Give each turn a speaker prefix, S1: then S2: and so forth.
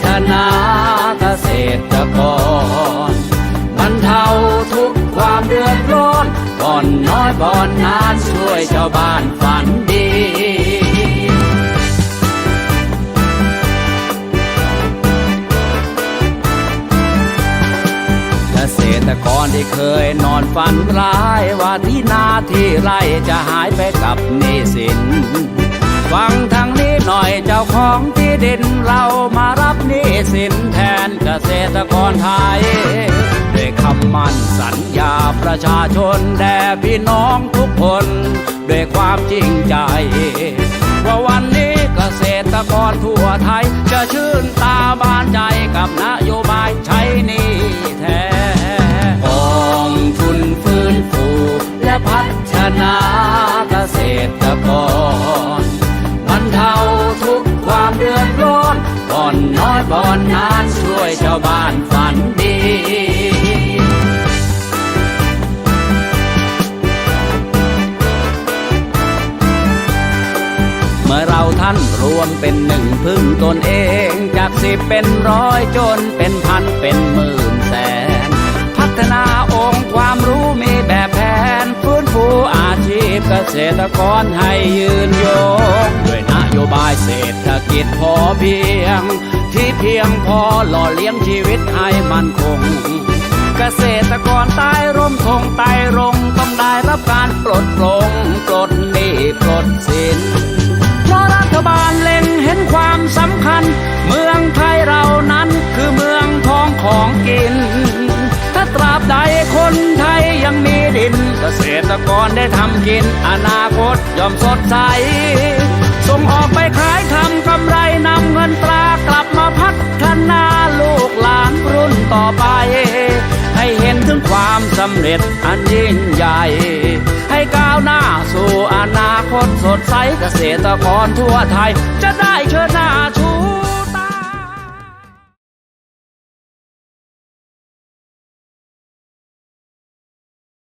S1: ชนาเกษตรกรบรรเทาทุกความเดือดร้อนบ่อนน้อยบ่อนนานช่วยชาวบ้านฝันดีเกษตรกรที่เคยนอนฝันร้ายว่าที่นาที่ไร่จะหายไปกับนี้สินฟังทางนี้หน่อยเจ้าของที่ดินเรามาร นี้สินแทนเกษตรกรไทยด้วยคำมั่นสัญญาประชาชนแด่พี่น้องทุกคนด้วยความจริงใจ ว่าวันนี้เกษตรกรทั่วไทย จะชื่นตาบานใจกับนโยบายใช้หนี้แทนกองทุนฟื้นฟูและพัฒนาเกษตรกรบรรเทาทุ บ่อนน้อยบ่อนนานช่วยชาวบ้านฝันดีเมื่อเราท่านรวมเป็นหนึ่งพึ่งตนเองจากสิบเป็นร้อยจนเป็นพันเป็นหมื่นแสน พัฒนาองค์ความรู้มีแบบแผนฟื้นฟูอาชีพเกษตรกรให้ยืนยงด้วยนโย บายเศรษฐกิจพอเพียง ที่เพียงพอหล่อเลี้ยงชีวิตให้มันคง เกษตรกรใต้ร่มธงใต้รงต้องได้รับการปลดปลงปลดหนี้ปลดสินเพราะรัฐบาลเล็งเห็นความสำคัญ เมืองไทยเรานั้นคือเมืองทองของกิน ถ้าตราบใดคนไทยยังมีดิน เกษตรกรได้ทำกินอนาคตย่อมสดใส ส่งออกไปขายทำกำไรนำเงินตรากลับมาพัฒนาลูกหลานรุ่นต่อไป ให้เห็นถึงความสำเร็จอันยิ่งใหญ่ ให้ก้าวหน้าสู่อนาคตสดใสเกษตรกรทั่วไทย จะได้เชิดหน้า